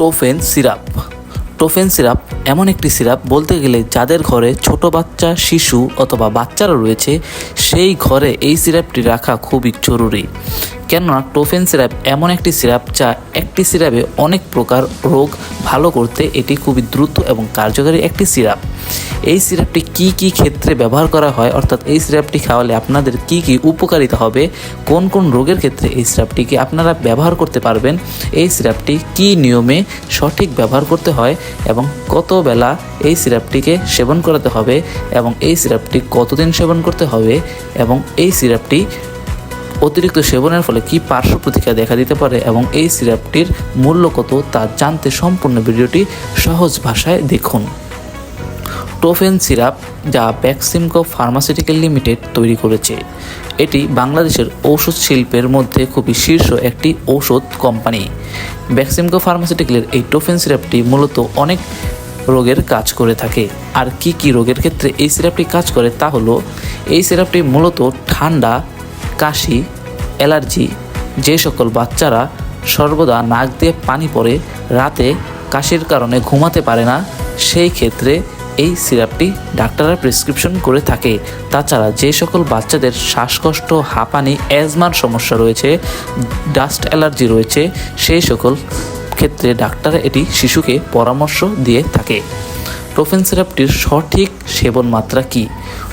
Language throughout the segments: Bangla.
টোফেন সিরাপ। টোফেন সিরাপ এমন একটি সিরাপ বলতে গেলে যাদের ঘরে ছোট বাচ্চা, শিশু অথবা বাচ্চারা রয়েছে, সেই ঘরে এই সিরাপটি রাখা খুবই জরুরি। কেননা টোফেন সিরাপ এমন একটি সিরাপ যা একটি সিরাপে অনেক প্রকার রোগ ভালো করতে এটি খুবই দ্রুত এবং কার্যকারী একটি সিরাপ। এই সিরাপটি কি কি ক্ষেত্রে ব্যবহার করা হয়? অর্থাৎ এই সিরাপটি খাওয়ালে আপনাদের কি কি উপকারিতা হবে? কোন কোন রোগের ক্ষেত্রে এই সিরাপটিকে আপনারা ব্যবহার করতে পারবেন? এই সিরাপটি কি নিয়মে সঠিক ব্যবহার করতে হয়? এবং কত বেলা এই সিরাপটিকে সেবন করাতে হবে? এবং এই সিরাপটি কতদিন সেবন করতে হবে? এবং এই সিরাপটি অতিরিক্ত সেবনের ফলে কি পার্শ্ব প্রতিক্রিয়া দেখা দিতে পারে? এবং এই সিরাপটির মূল্য কত? তা জানতে সম্পূর্ণ ভিডিওটি সহজ ভাষায় দেখুন। টোফেন সিরাপ যা ব্যাক্সিমকো ফার্মাসিউটিক্যাল লিমিটেড তৈরি করেছে। এটি বাংলাদেশের ঔষধ শিল্পের মধ্যে খুবই শীর্ষ একটি ঔষধ কোম্পানি। ব্যাক্সিমকো ফার্মাসিউটিক্যালের এই টোফেন সিরাপটি মূলত অনেক রোগের কাজ করে থাকে। আর কি কি রোগের ক্ষেত্রে এই সিরাপটি কাজ করে তা হলো, এই সিরাপটি মূলত ঠান্ডা, কাশি, অ্যালার্জি যে সকল বাচ্চারা সর্বদা নাক দিয়ে পানি পড়ে, রাতে কাশির কারণে ঘুমাতে পারে না, সেই ক্ষেত্রে এই সিরাপটি ডাক্তাররা প্রেসক্রিপশন করে থাকে। তাছাড়া যে সকল বাচ্চাদের শ্বাসকষ্ট, হাঁপানি, অ্যাজমার সমস্যা রয়েছে, ডাস্ট অ্যালার্জি রয়েছে, সেই সকল ক্ষেত্রে ডাক্তার এটি শিশুকে পরামর্শ দিয়ে থাকে। টোফেন সিরাপটির সঠিক সেবন মাত্রা কী?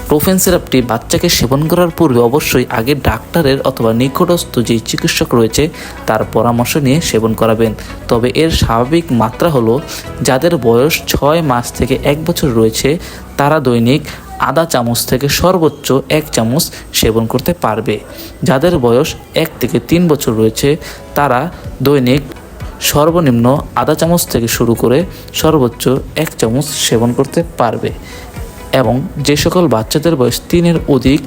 টোফেন সিরাপটি বাচ্চাকে সেবন করার পূর্বে অবশ্যই আগে ডাক্তারের অথবা নিকটস্থ যে চিকিৎসক রয়েছে, তার পরামর্শ নিয়ে সেবন করাবেন। তবে এর স্বাভাবিক মাত্রা হলো, যাদের বয়স ছয় মাস থেকে এক বছর রয়েছে, তারা দৈনিক আধা চামচ থেকে সর্বোচ্চ এক চামচ সেবন করতে পারবে। যাদের বয়স এক থেকে তিন বছর রয়েছে, তারা দৈনিক সর্বনিম্ন আধা চামচ থেকে শুরু করে সর্বোচ্চ এক চামচ সেবন করতে পারবে। এবং যে সকল বাচ্চাদের বয়স তিনের অধিক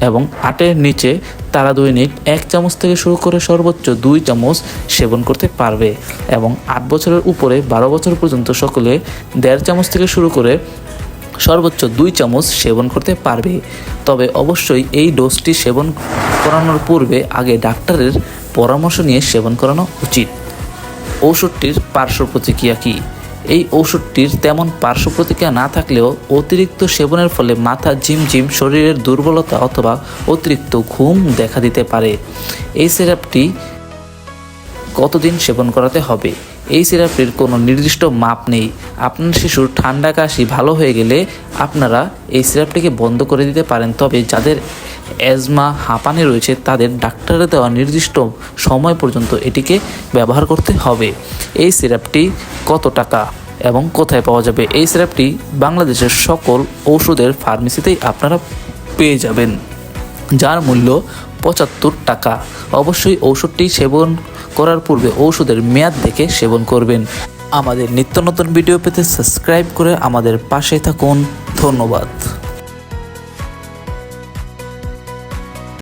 এবং আটের নিচে, তারা দৈনিক এক চামচ থেকে শুরু করে সর্বোচ্চ দুই চামচ সেবন করতে পারবে এবং আট বছরের উপরে বারো বছর পর্যন্ত সকলে দেড় চামচ থেকে শুরু করে সর্বোচ্চ দুই চামচ সেবন করতে পারবে। তবে অবশ্যই এই ডোজটি সেবন করানোর পূর্বে আগে ডাক্তারের পরামর্শ নিয়ে সেবন করানো উচিত। ঔষধটির পার্শ্ব প্রতিক্রিয়া কী? এই ঔষধটির তেমন পার্শ্ব প্রতিক্রিয়া না থাকলেও অতিরিক্ত সেবনের ফলে মাথা ঝিমঝিম, শরীরের দুর্বলতা অথবা অতিরিক্ত ঘুম দেখা দিতে পারে। এই সিরাপটি কতদিন সেবন করাতে হবে? এই সিরাপটির কোনো নির্দিষ্ট মাপ নেই। আপনার শিশুর ঠান্ডা কাশি ভালো হয়ে গেলে আপনারা এই সিরাপটিকে বন্ধ করে দিতে পারেন। তবে যাদের অ্যাজমা, হাঁপানি রয়েছে, তাদের ডাক্তারের দেওয়া নির্দিষ্ট সময় পর্যন্ত এটিকে ব্যবহার করতে হবে। এই সিরাপটি কত টাকা? এবং কোথায় পাওয়া যাবে? এই সিরাপটি বাংলাদেশের সকল ওষুধের ফার্মেসিতেই আপনারা পেয়ে যাবেন, যার মূল্য পঁচাত্তর টাকা। অবশ্যই ঔষধটি সেবন করার পূর্বে ঔষধের মেয়াদ দেখে সেবন করবেন। আমাদের নিত্য নতুন ভিডিও পেতে সাবস্ক্রাইব করে আমাদের পাশে থাকুন। ধন্যবাদ।